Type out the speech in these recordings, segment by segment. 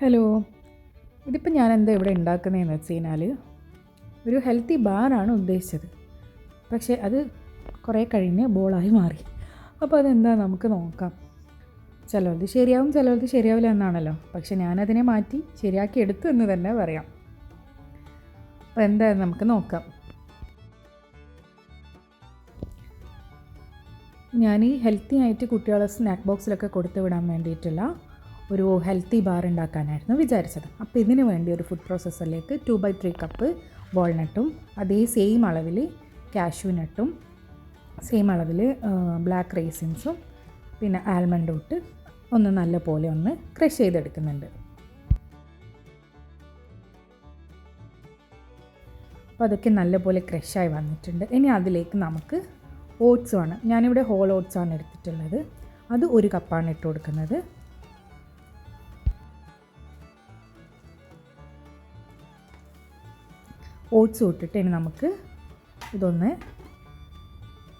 Hello. ഇതിപ്പോൾ ഞാൻ എന്താ ഇവിടെ ഉണ്ടാക്കുന്നതെന്ന് വെച്ച് കഴിഞ്ഞാൽ ഒരു ഹെൽത്തി ബാറാണ് ഉദ്ദേശിച്ചത്. പക്ഷേ അത് കുറേ കഴിഞ്ഞ് ബോളായി മാറി. അപ്പോൾ അതെന്താ നമുക്ക് നോക്കാം. ചിലവർക്ക് ശരിയാവും ചിലവർക്ക് ശരിയാവില്ല എന്നാണല്ലോ. പക്ഷേ ഞാനതിനെ മാറ്റി ശരിയാക്കി എടുത്തു എന്ന് തന്നെ പറയാം. അപ്പോൾ എന്താ നമുക്ക് നോക്കാം. ഞാൻ ഈ ഹെൽത്തി ആയിട്ട് കുട്ടികളെ സ്നാക്ക് ബോക്സിലൊക്കെ കൊടുത്തു വിടാൻ വേണ്ടിയിട്ടുള്ള ഒരു ഹെൽത്തി ബാർ ഉണ്ടാക്കാനായിരുന്നു വിചാരിച്ചത്. അപ്പോൾ ഇതിന് വേണ്ടി ഒരു ഫുഡ് പ്രോസസ്സറിലേക്ക് ടു ബൈ ത്രീ കപ്പ് വാൾനട്ടും അതേ സെയിം അളവിൽ കാഷ്യൂനട്ടും സെയിം അളവിൽ ബ്ലാക്ക് റേസിൻസും പിന്നെ ആൽമണ്ടും ഇട്ട് ഒന്ന് നല്ല പോലെ ഒന്ന് ക്രഷ് ചെയ്തെടുക്കുന്നുണ്ട്. അപ്പോൾ അതൊക്കെ നല്ലപോലെ ക്രഷായി വന്നിട്ടുണ്ട്. ഇനി അതിലേക്ക് നമുക്ക് ഓട്സ് ആണ്. ഞാനിവിടെ ഹോൾ ഓട്സ് ആണ് എടുത്തിട്ടുള്ളത്. അത് ഒരു കപ്പാണ് ഇട്ട് കൊടുക്കുന്നത്. ഓട്സ് ഇട്ടിട്ട് ഇനി നമുക്ക് ഇതൊന്ന്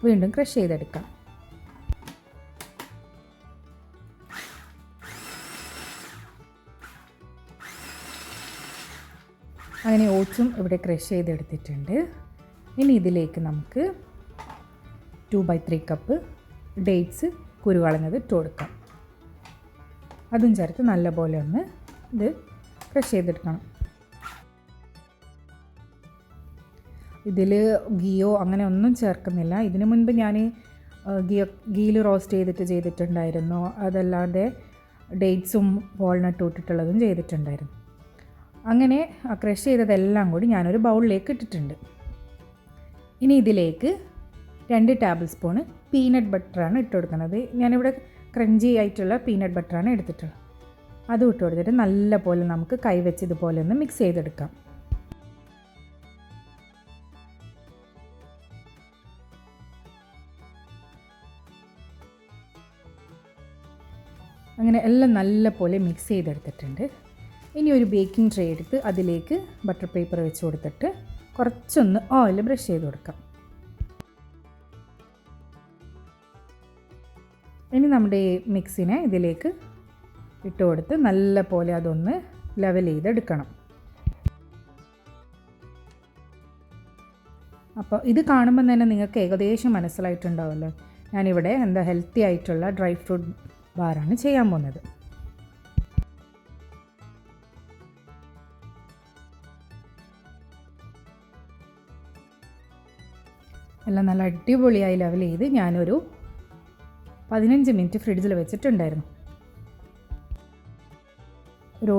വീണ്ടും ക്രഷ് ചെയ്തെടുക്കാം. അങ്ങനെ ഓട്സും ഇവിടെ ക്രഷ് ചെയ്തെടുത്തിട്ടുണ്ട്. ഇനി ഇതിലേക്ക് നമുക്ക് two by three cup dates കുരുവളഞ്ഞത് ഇട്ട് കൊടുക്കാം. അതും ചേർത്ത് നല്ലപോലെ ഒന്ന് ഇത് ക്രഷ് ചെയ്തെടുക്കണം. ഇതിൽ ഗീയോ അങ്ങനെ ഒന്നും ചേർക്കുന്നില്ല. ഇതിനു മുൻപ് ഞാൻ ഗീ ഗീൽ റോസ്റ്റ് ചെയ്തിട്ട് ചെയ്തിട്ടുണ്ടായിരുന്നു. അതല്ലാതെ ഡേറ്റ്സും വാൾനട്ട് ഇട്ടിട്ടുള്ളതും ചെയ്തിട്ടുണ്ടായിരുന്നു. അങ്ങനെ ക്രഷ് ചെയ്തതെല്ലാം കൂടി ഞാനൊരു ബൗളിലേക്ക് ഇട്ടിട്ടുണ്ട്. ഇനി ഇതിലേക്ക് രണ്ട് ടേബിൾ സ്പൂണ് പീനട്ട് ബട്ടറാണ് ഇട്ട് കൊടുക്കുന്നത്. ഞാനിവിടെ ക്രഞ്ചി ആയിട്ടുള്ള പീനട്ട് ബട്ടറാണ് എടുത്തിട്ടുള്ളത്. അതും ഇട്ട് കൊടുത്തിട്ട് നല്ല പോലെ നമുക്ക് കൈവച്ച് ഇതുപോലെ ഒന്ന് മിക്സ് ചെയ്തെടുക്കാം. അങ്ങനെ എല്ലാം നല്ല പോലെ മിക്സ് ചെയ്തെടുത്തിട്ടുണ്ട്. ഇനി ഒരു ബേക്കിംഗ് ട്രേ എടുത്ത് അതിലേക്ക് ബട്ടർ പേപ്പർ വെച്ച് കൊടുത്തിട്ട് കുറച്ചൊന്ന് ഓയിൽ ബ്രഷ് ചെയ്ത് കൊടുക്കാം. ഇനി നമ്മുടെ മിക്സിനെ ഇതിലേക്ക് ഇട്ട് കൊടുത്ത് നല്ല പോലെ അതൊന്ന് ലെവൽ ചെയ്തെടുക്കണം. അപ്പോൾ ഇത് കാണുമ്പോൾ തന്നെ നിങ്ങൾക്ക് ഏകദേശം മനസ്സിലായിട്ടുണ്ടാവുമല്ലോ. ഞാനിവിടെ എന്താ ഹെൽത്തി ആയിട്ടുള്ള ഡ്രൈ ഫ്രൂട്ട് ബാറാണ് ചെയ്യാൻ പോകുന്നത്. എല്ലാം നല്ല അടിപൊളിയായി ലെവൽ ചെയ്ത് ഞാനൊരു പതിനഞ്ച് മിനിറ്റ് ഫ്രിഡ്ജിൽ വെച്ചിട്ടുണ്ടായിരുന്നു. ഒരു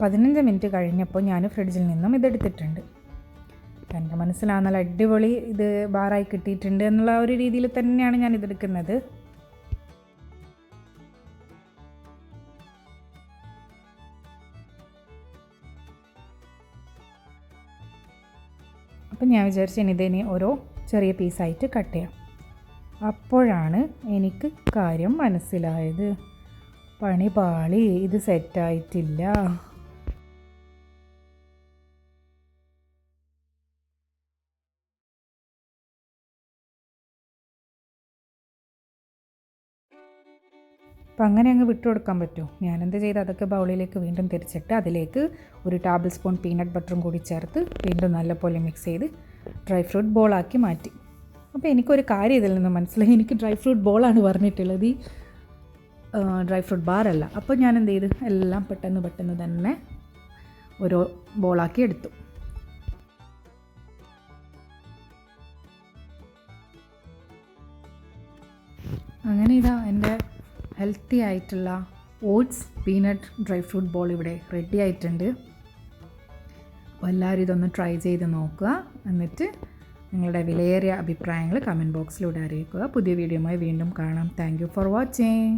പതിനഞ്ച് മിനിറ്റ് കഴിഞ്ഞപ്പോൾ ഞാൻ ഫ്രിഡ്ജിൽ നിന്നും ഇതെടുത്തിട്ടുണ്ട് എന്റെ മനസ്സിലാകുന്ന നല്ല അടിപൊളി ഇത് ബാറായി കിട്ടിയിട്ടുണ്ട് എന്നുള്ള ഒരു രീതിയിൽ തന്നെയാണ് ഞാൻ ഇതെടുക്കുന്നത് അപ്പം ഞാൻ വിചാരിച്ചു ഇനി ഇതിനെ ഓരോ ചെറിയ പീസായിട്ട് കട്ട് ചെയ്യാം. അപ്പോഴാണ് എനിക്ക് കാര്യം മനസ്സിലായത്. പണി പാളി ഇത് സെറ്റായിട്ടില്ല അപ്പം അങ്ങനെ അങ്ങ് വിട്ടു കൊടുക്കാൻ പറ്റുമോ ഞാനെന്ത് ചെയ്ത് അതൊക്കെ ബൗളിലേക്ക് വീണ്ടും തിരിച്ചിട്ട് അതിലേക്ക് ഒരു ടേബിൾ സ്പൂൺ പീനട്ട് ബട്ടറും കൂടി ചേർത്ത് വീണ്ടും നല്ലപോലെ മിക്സ് ചെയ്ത് ഡ്രൈ ഫ്രൂട്ട് ബോളാക്കി മാറ്റി. അപ്പോൾ എനിക്കൊരു കാര്യം ഇതിൽ നിന്ന് മനസ്സിലായി. എനിക്ക് ഡ്രൈ ഫ്രൂട്ട് ബോളാണ് പറഞ്ഞിട്ടുള്ളത്. ഈ ഡ്രൈ ഫ്രൂട്ട് ബാറല്ല അപ്പോൾ ഞാൻ എന്ത് ചെയ്ത്? എല്ലാം പെട്ടെന്ന് പെട്ടെന്ന് തന്നെ ഓരോ ബോളാക്കി എടുത്തു. അങ്ങനെ ഇതാ എന്റെ ഹെൽത്തി ആയിട്ടുള്ള oats peanut dry fruit ball ഇവിടെ റെഡി ആയിട്ടുണ്ട്. അപ്പോൾ എല്ലാവരും ഇതൊന്ന് ട്രൈ ചെയ്ത് നോക്കുക. എന്നിട്ട് നിങ്ങളുടെ വിലയേറിയ അഭിപ്രായങ്ങൾ കമന്റ് ബോക്സിലൂടെ അറിയിക്കുക. പുതിയ വീഡിയോയുമായി വീണ്ടും കാണാം. Thank for watching